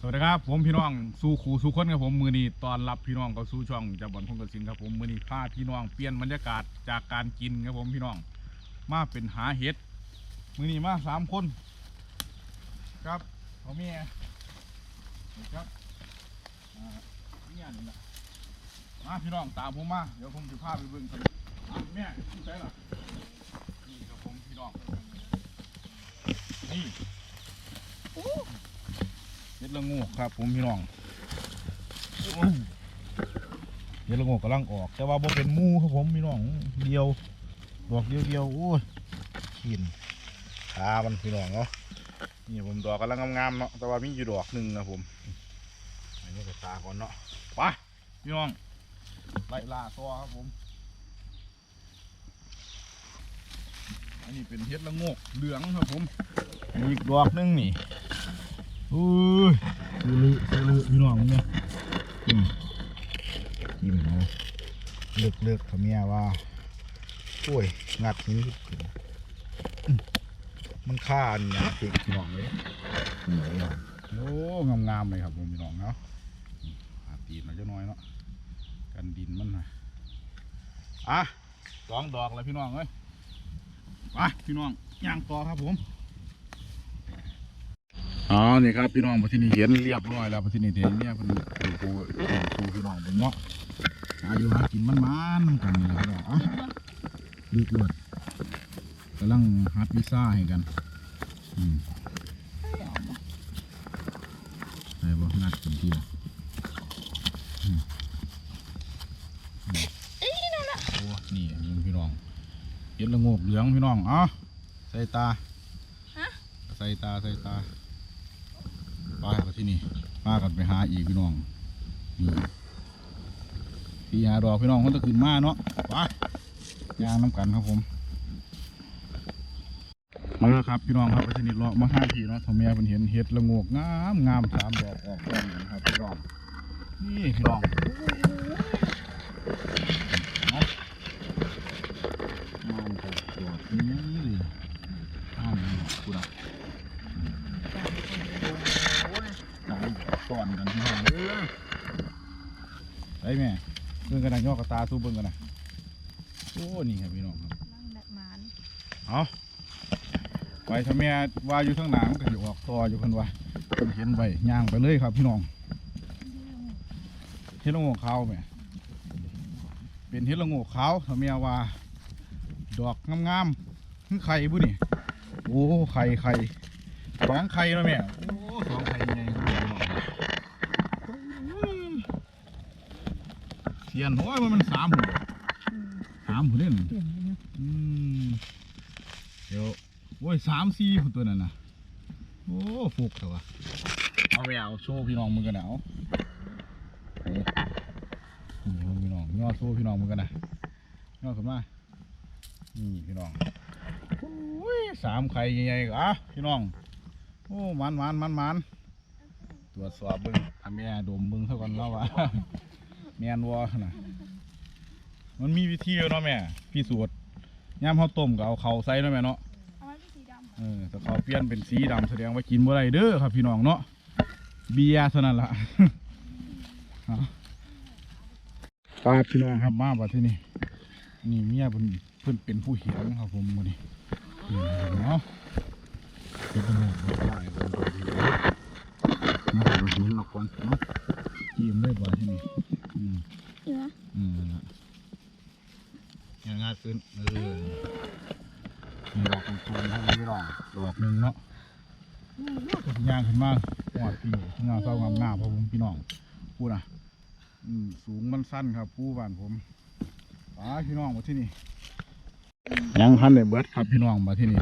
สวัสดีครับผมพี่น้องสู่ขู่สู่คนครับผมมือนี้ตอนรับพี่น้องเข้าสู่ช่องจับบอลพงกสินครับผมมือนี้พาพี่น้องเปลี่ยนบรรยากาศจากการกินครับผมพี่น้อง มาเป็นหาเห็ดมือนี้มาสามคน ครับเขาเมียครับอ่าเนี่ยนี่นะมาพี่น้องตามผมมาเดี๋ยวผมจะพาไปเบิ่งกันอะแม่ที่ไหนล่ะนี่ครับผมพี่น้องนี่ ดละงูครับ ผมพี่น้องเฮ็ดละงูกำลังออก แต่ว่าบ่เป็นมูครับผมพี่น้องเดียวดอกเดียวเดียวโอ้ยกินขามันพี่น้องเนาะนี่ผมดอกกำลังงามๆเนาะแต่ว่ามีอยู่ดอกหนึ่งนะผมอันนี้ก็ตาก่อนเนาะไปพี่น้องไล่ล่าตัวครับผมอันนี้เป็นเฮ็ดละงกเหลืองครับผม อีกดอกหนึงนี่อุ้ ลือซื้อลือพี่น้องเนี่ยอืมยิ้มเอาเลือกเลือกเขาเมียว่าโอ้ยงัดนี้ขึ้นมันค่าอันนี้นะพี่น้องเลยน่องโอ้งามงามๆเลยครับผมพี่น้องเนาะอืมหาตีนมาเจ้าน้อยเนาะกันดินมันนะอะสองดอกแล้วพี่น้องเอ้ยไปพี่น้องย่างต่อครับผม อ๋อนี่ครับพี่น้องมาที่นี่เห็นเรียบร้อยแล้วมาที่นี่เห็นเนี่ยเพิ่นดูปูดูพี่น้องเป็นเนาะหาอยู่หากินมันมันๆกันนี่แหละพี่น้องอะดูตรวจกำลังฮัดวีซ่าให้กันอืมใส่บ่งัดกันทีละอืมอืมโอ้นี่ยิงพี่น้องเห็นละโงกเหลืองพี่น้องเอะใส่ตาใส่ตาใส่ตาไปแล้วที่นี่พากันไปหาอีกพี่น้องนี่พี่หาดอกพี่น้องเขาตะขึ้นมาเนาะไปยางน้ำกันครับผมมาแล้วครับพี่น้องครับไปที่นี่เลาะมาห้าทีเนาะทอมแม่เป็นเห็นเห็ดละโงกงามงามสามดอกออกต้นนะครับพี่น้องนี่พี่น้องเอางามจัดดอกนี้เลยงามเลยคุณอะ หนังก่อนกันพี่น้องเด้อ ไอ้แม่เบิ่งกันนะย่อกระตาสู้เบิ่งกันนะโอ้นี่ครับพี่น้องครับนั่งดักหมานเอาไปถ้าแม่ว่าอยู่ข้างหน้ามันก็อยู่ออกต่ออยู่คนว่าเพิ่นเห็นไปย่างไปเลยครับพี่น้องเฮ็ดละโงกขาวแม่เป็นเฮ็ดละโงกขาวถ้าแม่ว่า ดอกงามๆคือไข่บุนี่โอ้ไข่ไข่สองไข่แล้วแม่โอ้สองไข่ใหญ่ครับพี่น้อง เทียนโอ้ยมันมันสามหัวสามหัวเล่นเปลี่ยนเลยนะอืมเดี๋ยวโอ้ยสามสี่หัวตัวนั่นนะโอ้ฟุกเถอะวะเอาไปเอาโชว์พี่น้องมึงกันนะเอานี่นี่พี่น้องย่อโชว์พี่น้องมึงกันนะย่อขึ้นมานี่พี่น้องโอ้ยสามไข่ใหญ่ๆก็อะพี่น้อง โอ้มันมันมันมันตรวจสอบเบิ้งทำแม่ดมเบิ้งเท่ากันแล้ววะ แมนวอนะมันมีวิธีเนาะแม่พี่สูตรย่ำข้าวต้มก็เอาเขาใส่เนาะแม่เนาะเอาไว้เป็นสีดำเออถ้าเขาเปลี่ยนเป็นสีดำแสดงว่ากินบ่ได้เด้อครับพี่น้องเนาะเบียร์เท่านั้นล่ะเอาปลาพี่น้องครับมาบัดที่นี่นี่เมียเพิ่นเพิ่นเป็นผู้เหียงครับผมมื้อนี้นี่เนาะเป็นตำรวจหลายคนตัวดีเลยมาดูหินออกก่อนเนาะจิ้มเลยบัดที่นี่อืม เนื้อ อืมนั่นล่ะยังง่ายขึ้นเออมีดอกตรงๆให้ไม่รองดอกหนึ่งเนาะก็ย่างขึ้นมาหอดพี่งาเศร้างามหน้าเพราะผมพี่น้องพูดนะอืมสูงมันสั้นครับผู้บ้านผมป้าพี่น้องมาที่นี่ยังพันเลยเบิร์ดครับพี่น้องมาที่นี่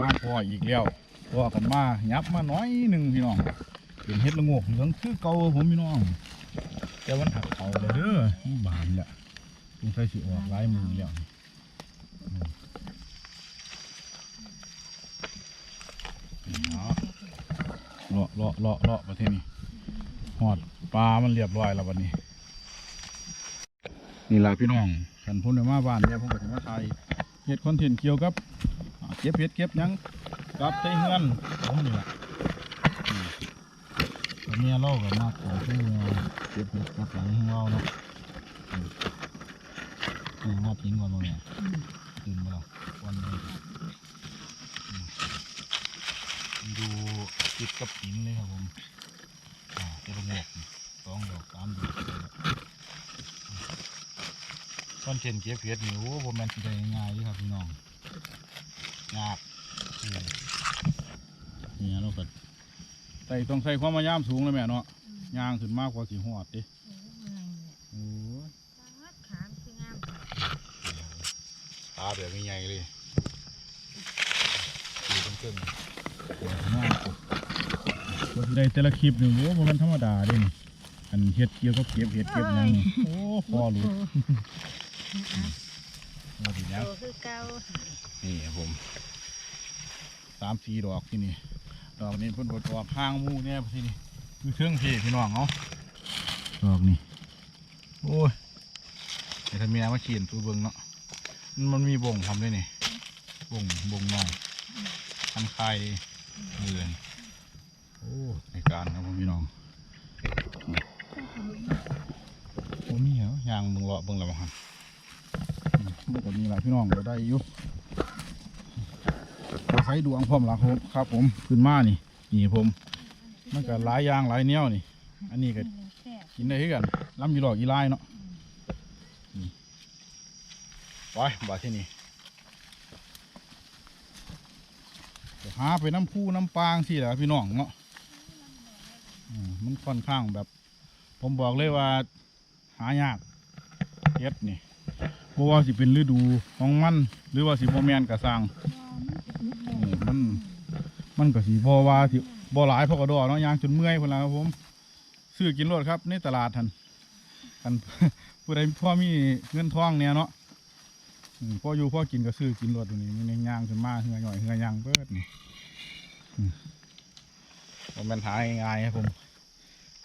บ้าพ่ออีกแล้วพอกันมายับมาน้อยหนึ่งพี่น้องเป็นเฮ็ดละโงกเหลืองคือเก่าผมพี่น้องแต่มันถักเขาเลยเด้อบานเนี่ย งสัยสิออกลายมือแล้วเลาะเลาะเลาะเลาะประเทศนี้หอดปลา มันเรียบร้อยแล้ววันนี้ นี่ล่ะพี่น้องขันพุ่นได้มาบ้านเนี่ยผมก็จะมาถ่ายเฮ็ดคอนเทนต์เกี่ยวกับเก็บเฮ็ดเก็บยังกับใส่เฮือนผมนี่ล่ะเมียเรากับมากของที่เก็บเห็ดกับหลังของเราเนาะ อืมงอดทิ้งก่อนบ่เนี่ยตื่นมาแล้ววันนี้ดูคลิปกับหินเลยครับผมอ่าจะระงกสองดอกสามดอกต้นเช่นเก็บเห็ดนี่โอ้โหแมนสิได้ง่ายๆเลยครับพี่น้องยากอืมเนี่ยเราก็ใส่ต้องใส่ความพยายามสูงเลยแม่เนาะย่างขึ้นมากกว่าสีหอดดิโอ้ย ขาคืองาม ตา แบบใหญ่ๆเลยดูเป็นเครื่องสวยมากกว่าที่ได้แต่ละคลิปหนึ่งโอ้โหมันธรรมดาเด้นี่อันเฮ็ดเกี่ยวกับเก็บเฮ็ดเก็บหยังนี่โอ้พอรู้มาดีแล้วโตคือเก่านี่ครับผมสามสี่ดอกที่นี่ดอกนี้เพิ่นบดออกห้างหมู่เนี่ยที่นี่คือเครื่องพี่พี่น้องเนาะดอกนี่โอ้ยไอ้ทำเมียมาเขียนตัวเบิ่งเนาะ มันมีบ่งทำด้วยนี่บ่งบ่งน้อยทันคายดีเงินโอ้ในการครับผมพี่น้องโอ้มีเหรอยางเบิ่งเลาะเบิ่งแล้วบ่ฮันอืมมันก็มีหลายพี่น้องเราได้อยู่เราใช้ดวงพร้อมหลักผมครับ ผมขึ้นมานี่นี่ผมมันก็หลายยางหลายแนวนี่ อันนี้ก็กินได้คือกันล้ำยีหลอกยีลายเนาะนี่ ไปบาที่นี่หาไปน้ำคู่น้ำปางสิแหละพี่น้องเนาะมันค่อนข้างแบบ ผมบอกเลยว่า หายากเฮ็ดนี่เพราะว่าสิเป็นฤดูของมัน หรือว่าสิบ่แมนกระสังมันมันก็สิบ่ว่าสิบ่หลายพราะกระดอเนาะยางจนเมื่อยพุ่นละครับผมซื้อกินรถครับในตลาดทันกันผู้ใดพ่อมีเงินทองเนี่ยเนาะ อืมพออยู่พอกินก็ซื้อกินรถอยู่นี่มันย่างขึ้นมาเหือหน่อยเหือยางเบิดนี่อืมบ่แม่นหาง่ายๆครับผม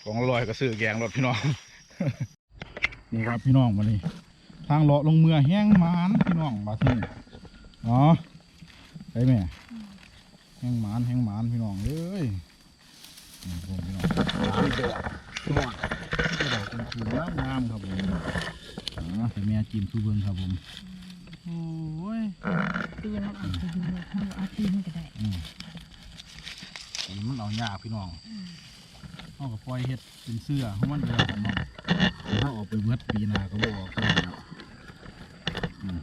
ของอร่อยก็ซื้อแกงรถพี่น้อง นี่ครับพี่น้องมานี่ทางเลาะลงเมือแห้งหมานพี่น้องบาที่นี่อ๋อไปแม่แห้งหมานแห้งหมานพี่น้องเอ้ยนี่ผมพี่น้องเดือดพี่น้องเดือดเป็นคืนงามงามครับผมอ๋อแต่แม่จิ้มซูเบิงครับผม โอ้ยตีมันเอาไปดูเลยเอาเอาตีมันก็ได้อืมสีมันเอายาพี่น้องเอากับปล่อยเห็ดเป็นเสื้อของมันเดียวกันเนาะถ้าออกไปเบิดปีนาก็บออกเสื้อเนาะอืม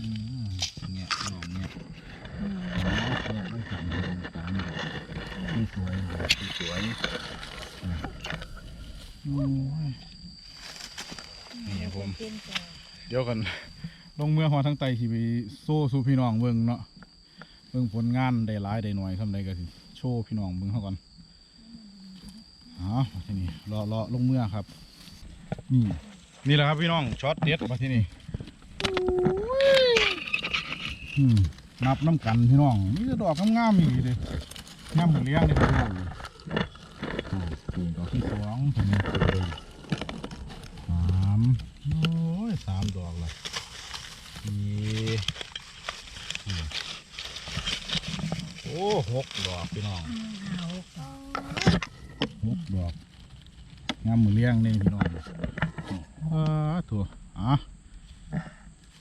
อืมเงี้ยพี่น้องเงี้ยอืมอ๋อเพื่อไม่สั่งตามที่สวยที่สวยโอ้ยนี่ผมเป็นจ้ะเดี๋ยวกัน ลงเมื่อหอทั้งไตสิไปโซ่สู่พี่น้องเบิ่งเนาะเบิ่งผลงานได้หลายได้หน่อยทำใดก็สิโชว์พี่น้องเบิ่งเขาก่อนอ๋อที่นี่รอรอลงเมื่อครับ นี่นี่แหละครับพี่น้องช็อตเด็ดมาที่นี่นับน้ำกันพี่น้องนี่จะดอกงามๆอีกเลยงามเหมือนเลี้ยงเลยครับพี่น้องโอ้โหดอกที่สองทีนี้สามโอ้ยสามดอกละนี่อืมโอ้หกด อกพี่น้องเอาเอาหกดอกงามมือเลี้ยงนี่พี่น้องว้าถั่วอะ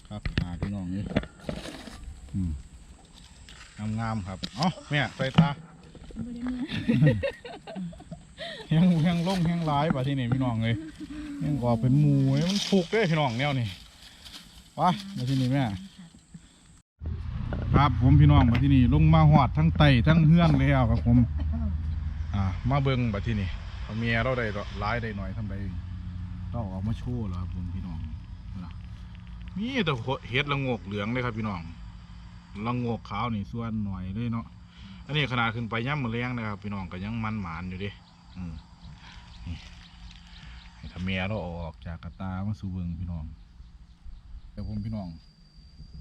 ครับหาพี่น้องนี่อืมงามงามๆครับเอ้าแม่ใส่ตาบ่ได้เมื่อแห้งแห้งลงแห้งร้ายป่ะที่นี่พี่น้องเลยแห้งก่อเป็นหมูเอ้ยมันผูกเด้พี่น้องแนวนี่ไปมาที่นี่แม่ ครับผมพี่น้องมาที่นี่ลงมาหอดทั้งไตทั้งเฮือนแล้วครับผมอ่ามาเบิ้งบัดที่นี่เอาเมียเราได้ร้ายได้หน่อยทำไดเราออกมาโชว์แล้วครับผมพี่น้องนะมีแต่เห็ดละงกเหลืองเลยครับพี่น้องละงกขาวนี่ส่วนหน่อยเลยเนาะอันนี้ขนาดขึ้นไปย่ำมือเลี้ยงนะครับพี่น้องก็ยังมันหมานอยู่ดิอืมนี่ให้ทำเมียเราอาออกจากกระตามาสู่เบิงพี่น้องแต่ผมพี่น้อง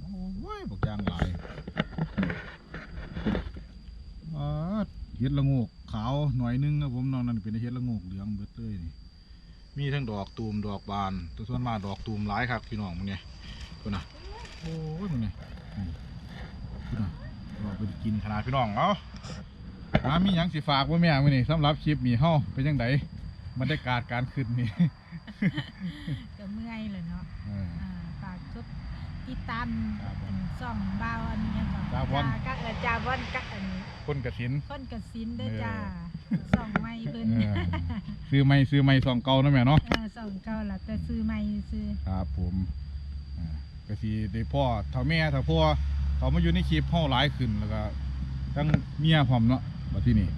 โอ้ยบอกยางหลายอ่าเฮ็ดละโงกขาวหน่อยนึงครับผมนอกนั้นเป็นเฮ็ดละโงกเหลืองเบิดเลยนี่มีทั้งดอกตูมดอกบานแตัวส่วนมากดอกตูมหลายครับพี่น้องมึงไงคุณน่ะโอ้ยมึงไงคุณน่ะเราไปกินขนาดพี่น้องเอ้าอ่ามีหยังสิฝากบ่แม่มื้อนี้สำหรับคลิปนี้เฮาเป็นจังไดบรรยากาศการขึ้นนี่ก็เมื่อยเลยเนาะเอออ่าฝากทุก ติดตามครับผมอันซ่องบ่าวอันนี้ยังก่อนจาวันก็เออจาวันก็อันคนกสิน คนกสินเด้อเออจ้าซ่องใหม่เพิ่นเออ ซื้อไม่ซื้อไม่ซองเก่านะแม่เนาะเออซ่องเก่าล่ะแต่ซื้อใหม่ซื้อครับผมอ่ากะสิได้พ่อเฒ่าแม่เฒ่าพ่อเขามาอยู่ในคลิปเฮาหลายขึ้นแล้วก็ทั้งเมียพร้อมเนาะบัดที่นี่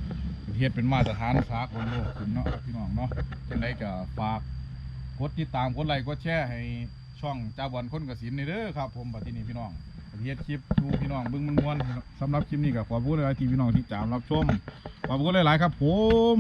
ประเทศเป็นมาตรฐานสากลโลกขึ้นเนาะครับพี่น้องเนาะจังไดก็ฝากกดติดตามกดไลค์กดแชร์ให้ ช่องจ้าบอลคนกสินนี่เด้อครับ ผมบัดที่นี่พี่น้องเฮียคลิปดูพี่น้องเบิ้งมันมวนสำหรับคลิปนี้ก็ขอบคุณหลายๆที่พี่น้องที่ตามรับชมขอบคุณหลายๆครับ ผม